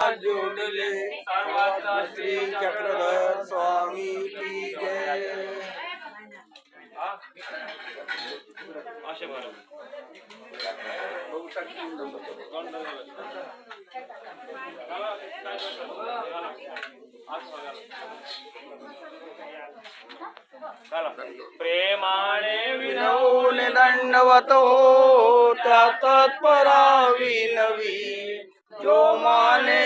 जोडले सर्वात्मा श्री चक्रधर स्वामी की प्रेमाने दंडवत हो त्या तत्परा विनवी। जो पदार्थ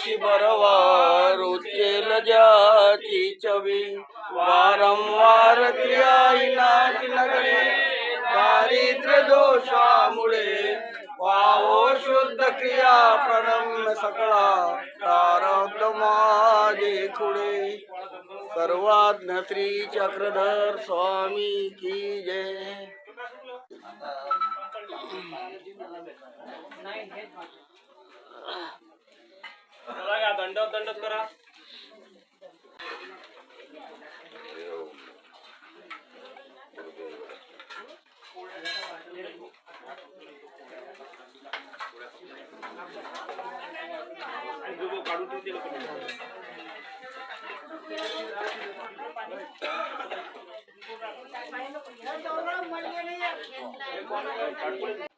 तोची बरवा रुचेल ज्याची चवी। वारंवार क्रियाहीनाची नगरे, दारिद्र्य दोषामुळे वावो शुद्ध क्रिया प्रणम्य सकळा प्रारब्ध माझे खुडे सर्वाज्ञ श्री चक्रधर स्वामी की जय। दंडो दंडो करा Thank you.